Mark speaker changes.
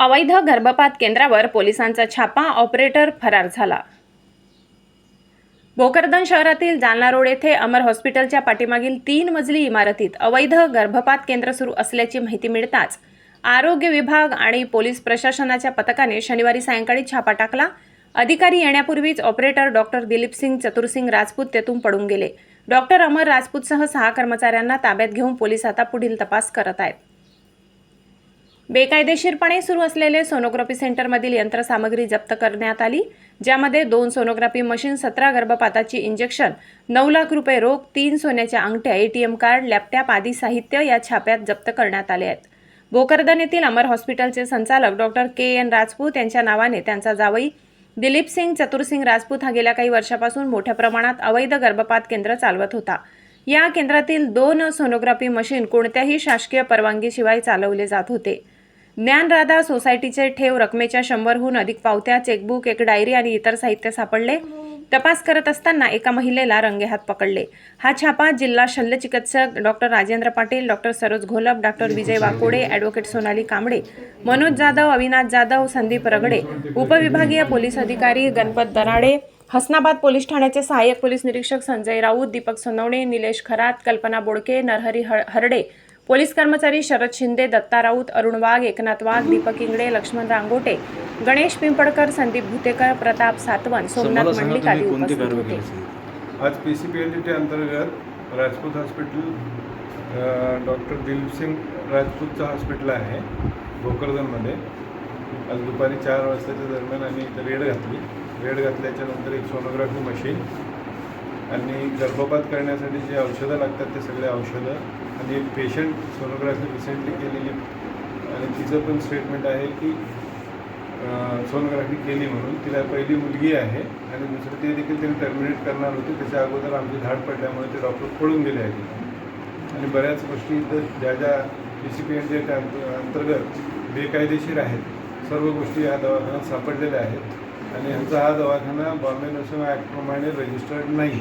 Speaker 1: अवैध गर्भपात केंद्रावर पोलिसांचा छापा ऑपरेटर फरार झाला. भोकरदन शहरातील जालना रोड येथे अमर हॉस्पिटलच्या पाठीमागील तीन मजली इमारतीत अवैध गर्भपात केंद्र सुरू असल्याची माहिती मिळताच आरोग्य विभाग आणि पोलीस प्रशासनाच्या पथकाने शनिवारी सायंकाळी छापा टाकला. अधिकारी येण्यापूर्वीच ऑपरेटर डॉक्टर दिलीप सिंग चतुरसिंग राजपूत तेथून पडून गेले. डॉक्टर अमर राजपूतसह सहा कर्मचाऱ्यांना ताब्यात घेऊन पोलीस आता पुढील तपास करत आहेत. बेकायदेशीरपणे सुरू असलेले सोनोग्राफी सेंटरमधील यंत्रसामग्री जप्त करण्यात आली ज्यामध्ये दोन सोनोग्राफी मशीन सतरा गर्भपाताची इंजेक्शन नऊ लाख रुपये रोख तीन सोन्याच्या अंगठ्या एटीएम कार्ड लॅपटॉप आदी साहित्य या छाप्यात जप्त करण्यात आले आहेत. भोकरदन येथील अमर हॉस्पिटलचे संचालक डॉक्टर के एन राजपूत यांच्या नावाने त्यांचा जावई दिलीप सिंग चतुरसिंग राजपूत हा गेल्या काही वर्षापासून मोठ्या प्रमाणात अवैध गर्भपात केंद्र चालवत होता. या केंद्रातील दोन सोनोग्राफी मशीन कोणत्याही शासकीय परवानगीशिवाय चालवले जात होते. ज्ञानराधा सोसायटीचे ठेव रकमेच्या शंभरहून अधिक पावत्या चेकबुक एक डायरी आणि इतर साहित्य सापडले. तपास करत असताना एका महिलेला रंगेहात पकडले. हा छापा जिल्हा शल्यचिकित्सक doctor Rajendra Patil doctor Saroj Gholap doctor Vijay Wakode advocate Sonali Kamble Manoj Jadhav Avinash Jadhav Sandeep Ragade उपविभागीय पोलीस अधिकारी गणपत दराडे हसनाबाद पोलीस ठाण्याचे सहाय्यक पोलीस निरीक्षक संजय राऊत दीपक सोनवणे निलेश खरात कल्पना बोडके नरहरी हर- हरडे पोलीस कर्मचारी शरद शिंदे दत्ता राऊत अरुण वाघ एकनाथ वाघ दीपक इंगडे लक्ष्मण रांगोटे गणेश पिंपडकर संदीप भुतेकर प्रताप सातवन सोमनाथ मंडलिक आदी उपस्थित होते?
Speaker 2: आज P C P L T अंतर्गत राजपूत हॉस्पिटल डॉक्टर दिलीपसिंग राजपूतचं हॉस्पिटल आहे भोकरदनमध्ये. आज दुपारी चार वाजताच्या दरम्यान आम्ही इथं रेड घातली. रेड घातल्याच्या नंतर एक सोनोग्राफी मशीन आणि गर्भपात करण्यासाठी जे औषधं लागतात ते सगळे औषधं. आणि एक पेशंट सोनोग्राफी रिसेंटली केलेली आणि तिचं पण स्टेटमेंट आहे की सोनोग्राफी केली म्हणून. तिला पहिली मुलगी आहे आणि दुसरं ते देखील त्यांनी टर्मिनेट करणार होते. त्याच्या अगोदर आमची धाड पडल्यामुळे ते डॉक्टर पळून गेले आहेत. आणि बऱ्याच गोष्टी इथं ज्या ज्या रिसिपियंट ज्या अंतर्गत बेकायदेशीर आहेत सर्व गोष्टी या दवाखान्यात सापडलेल्या आहेत. आणि यांचा हा दवाखाना बॉम्बे नर्सिंग ॲक्टप्रमाणे रजिस्टर्ड नाही.